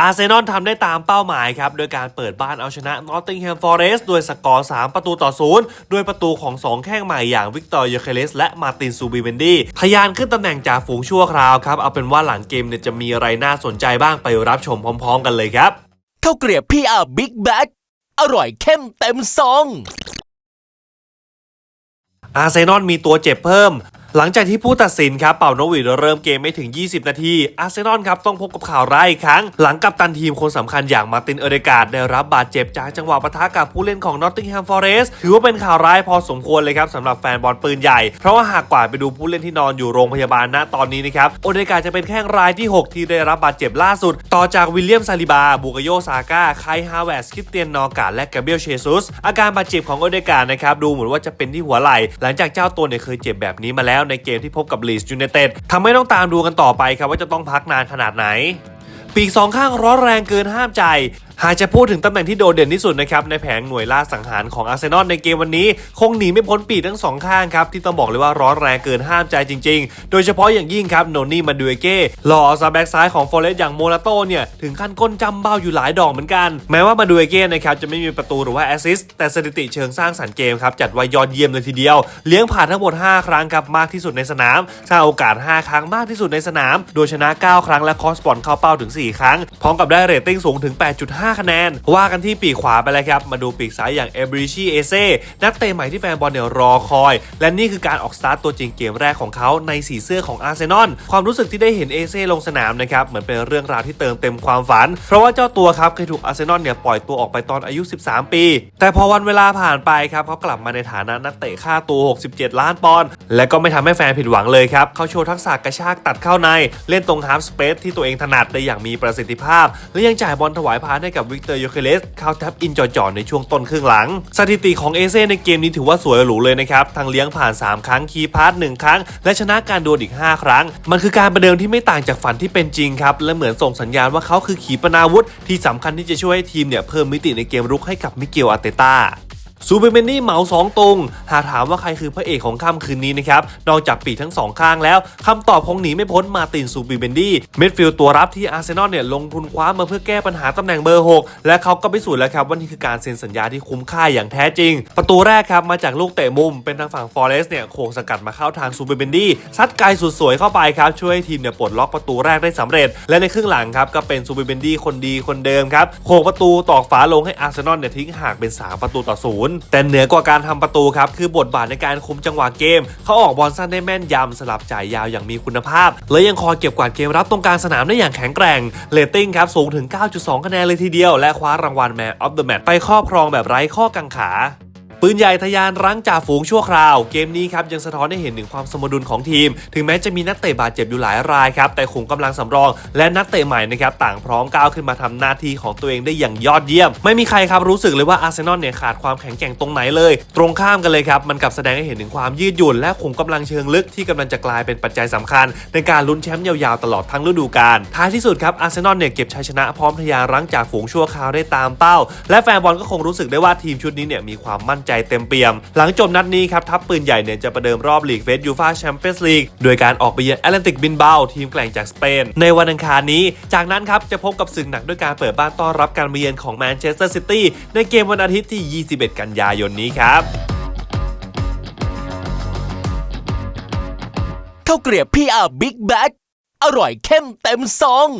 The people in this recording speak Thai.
อาร์เซนอลทำได้ตามเป้าหมายครับ โดยการเปิดบ้านเอาชนะนอตติงแฮมฟอเรสต์ด้วยสกอร์ 3 ประตูต่อศูนย์ด้วยประตูของ 2 แข้งใหม่อย่างวิกตอร์เยเคเลสและมาร์ตินซูบิเบนดีทะยานขึ้นตำแหน่งจากฝูงชั่วคราวครับ เอาเป็นว่าหลังเกมเนี่ยจะมีอะไรน่าสนใจบ้างไปรับชมพร้อม ๆ กันเลยครับข้าวเกรียบพี่อาบิ๊กแบ็กอร่อยเข้มเต็มซองอาร์เซนอลมีตัวเจ็บเพิ่ม หลังจากที่ผู้ตัดสินครับเป่านกหวีดเริ่มเกมไม่ถึง 20 นาที อาร์เซนอลครับต้องพบกับข่าวร้ายอีกครั้ง หลังกัปตันทีมคนสำคัญอย่างมาร์ตินเอเดกาดได้รับบาดเจ็บจากจังหวะปะทะกับผู้เล่นของนอตติงแฮมฟอร์เรสถือว่าเป็นข่าวร้ายพอสมควรเลยครับสำหรับแฟนบอลปืนใหญ่ เพราะว่าหากกว่าไปดูผู้เล่นที่นอนอยู่โรงพยาบาลณตอนนี้นะครับโอเดกาดจะเป็นแค่รายที่ 6 ที่ได้รับบาดเจ็บล่าสุด ต่อจากวิลเลียมซาลิบาบูกโยซาก้าไคฮาเวสคิเตียนนอการและกาเบียลเชซุสอาการบาดเจ็บของโอเดกาดนะครับดูเหมือนว่าจะเป็นที่หัวไหล่หลังจากเจ้าตัวเนี่ยเคยเจ็บแบบนี้มาแล้วในเกมที่พบกับลีสยูเนเต็ดทำให้ต้องตามดูกันต่อไปครับว่าจะต้องพักนานขนาดไหน ปีกสองข้างร้อนแรงเกินห้ามใจ หากจะพูดถึงตำแหน่งที่โดดเด่นที่สุดนะครับในแผงหน่วยล่าสังหารของอาร์เซนอลในเกมวันนี้ คงหนีไม่พ้นปีทั้งสองข้างครับ ที่ต้องบอกเลยว่าร้อนแรงเกินห้ามใจจริง ๆ โดยเฉพาะอย่างยิ่งครับโนนี่มาดูเอเก้หล่อซาแบ็กซ้ายของฟอเรสต์อย่างโมนาโตเนี่ยถึงขั้นก้นจำเบ้าอยู่หลายดอกเหมือนกัน แม้ว่ามาดูเอเก้นะครับจะไม่มีประตูหรือว่าแอสซิสต์แต่สถิติเชิงสร้างสรรค์เกมครับจัดไว้ยอดเยี่ยมเลยทีเดียว เลี้ยงผ่านทั้งหมด 5 ครั้งครับมากที่สุดในสนามสร้างโอกาส 5 ครั้งมากที่สุดในสนาม โดยชนะ 9 ครั้งและคอสบอลเข้าเป้าถึง 4 ครั้งพร้อมกับได้เรตติ้งสูงถึง 8.5คะแนน ว่ากันที่ปีกขวาไปแล้วครับ มาดูปีกซ้ายอย่างเอบริชีเอเซ่นักเตะใหม่ที่แฟนบอลเนี่ยรอคอย และนี่คือการออกสตาร์ตตัวจริงเกมแรกของเขาในสีเสื้อของอาร์เซนอลความรู้สึกที่ได้เห็นเอเซ่ลงสนามนะครับเหมือนเป็นเรื่องราวที่เติมเต็มความฝัน เพราะว่าเจ้าตัวครับเคยถูกอาร์เซนอลเนี่ยปล่อยตัวออกไปตอนอายุ 13 ปี แต่พอวันเวลาผ่านไปครับเขากลับมาในฐานะนักเตะค่าตัว 67 ล้านปอนด์และก็ไม่ทำให้แฟนผิดหวังเลยครับเขาโชว์ทักษะกระชากตัดเข้าใน เล่นตรงฮาร์ฟสเปซที่ตัวเองถนัดได้อย่างมีประสิทธิภาพ และยังจ่ายบอลถวายพาสให้กับวิกเตอร์โยเคเลสเข้าแทบอินจ่อๆในช่วงต้นครึ่งหลัง สถิติของเอเซ่ในเกมนี้ถือว่าสวยหรูเลยนะครับทั้งเลี้ยงผ่าน 3 ครั้งคีย์ทหนึ่งครั้ง และชนะการดวลอีก 5 ครั้ง มันคือการประเดิมที่ไม่ต่างจากฝันที่เป็นจริงครับและเหมือนส่งสัญญาณว่าเขาคือขีปนาวุธ ที่สำคัญที่จะช่วยให้ทีมเนี่ยเพิ่มมิติในเกมรุกให้กับมิเกลอาร์เตต้า ซูเปอร์เมนนี่เหมา2ตรง หากถามว่าใครคือพระเอกของค่ำคืนนี้นะครับ นอกจากปีกทั้งสองข้างแล้วคำตอบคงหนีไม่พ้นมาตินซูเปอร์เมนดี้มิดฟิลด์ตัวรับที่อาร์เซนอลเนี่ยลงทุนคว้ามาเพื่อแก้ปัญหาตำแหน่งเบอร์ 6 และเขาก็พิสูจน์แล้วครับว่านี่คือการเซ็นสัญญาที่คุ้มค่าอย่างแท้จริง ประตูแรกครับมาจากลูกเตะมุมเป็นทางฝั่งฟอเรสต์เนี่ยโขงสกัดมาเข้าทางซูเปอร์เมนดี้ซัดไกลสุดสวยเข้าไปครับช่วยให้ทีมเนี่ยปลดล็อกประตูแรกได้สำเร็จ และในครึ่งหลังครับก็เป็นซูเปอร์เมนดี้คนดีคนเดิมครับโขงประตูตอกฝาลงให้อาร์เซนอลเนี่ยทิ้งห่างเป็นสามประตูต่อศูน0 แต่เหนือกว่าการทำประตูครับ คือบทบาทในการคุมจังหวะเกม เขาออกบอลสั้นได้แม่นยำสลับจ่ายยาวอย่างมีคุณภาพ และยังคอยเก็บกวาดเกมรับตรงกลางสนามได้อย่างแข็งแกร่งเรตติ้งครับสูงถึง 9.2 คะแนนเลยทีเดียว และคว้ารางวัลแมนออฟเดอะแมตไปครอบครองแบบไร้ข้อกังขา ปืนใหญ่ทะยานรั้งจ่าฝูงชั่วคราว เกมนี้ครับยังสะท้อนให้เห็นถึงความสมดุลของทีม ถึงแม้จะมีนักเตะบาดเจ็บอยู่หลายรายครับแต่ขุมกำลังสำรอง และนักเตะใหม่นะครับต่างพร้อมก้าวขึ้นมาทำหน้าที่ของตัวเองได้อย่างยอดเยี่ยม ไม่มีใครครับรู้สึกเลยว่าอาร์เซนอลเนี่ยขาดความแข็งแกร่งตรงไหนเลย ตรงข้ามกันเลยครับมันกลับแสดงให้เห็นถึงความยืดหยุ่น และขุมกำลังเชิงลึกที่กำลังจะกลายเป็นปัจจัยสำคัญ ในการลุ้นแชมป์ยาวๆตลอดทั้งฤดูกาลท้ายที่สุดครับอาร์เซนอลเนี่ยเก็บชัยชนะพร้อมทะยานรั้งจากฝูงชั่วคราวได้ตามเป้า และแฟนบอลก็คงรู้สึกได้ว่าทีมชุดนี้เนี่ยมีความมั่นใจเต็มเปี่ยม หลังจบนัดนี้ครับทัพปืนใหญ่เนี่ยจะประเดิมรอบลีกเฟสยูฟาแชมเปี้ยนส์ลีกโดยการออกไปเยือนแอตแลนติกบินเบาทีมแกล่งจากสเปน ในวันอังคารนี้ จากนั้นครับจะพบกับศึกหนักด้วยการเปิดบ้านต้อนรับการมาเยือนของแมนเชสเตอร์ซิตี้ในเกมวันอาทิตย์ที่ 21 กันยายนนี้ครับข้าวเกรียบพี่อาบิ๊กแบ็กอร่อยเข้มเต็มซอง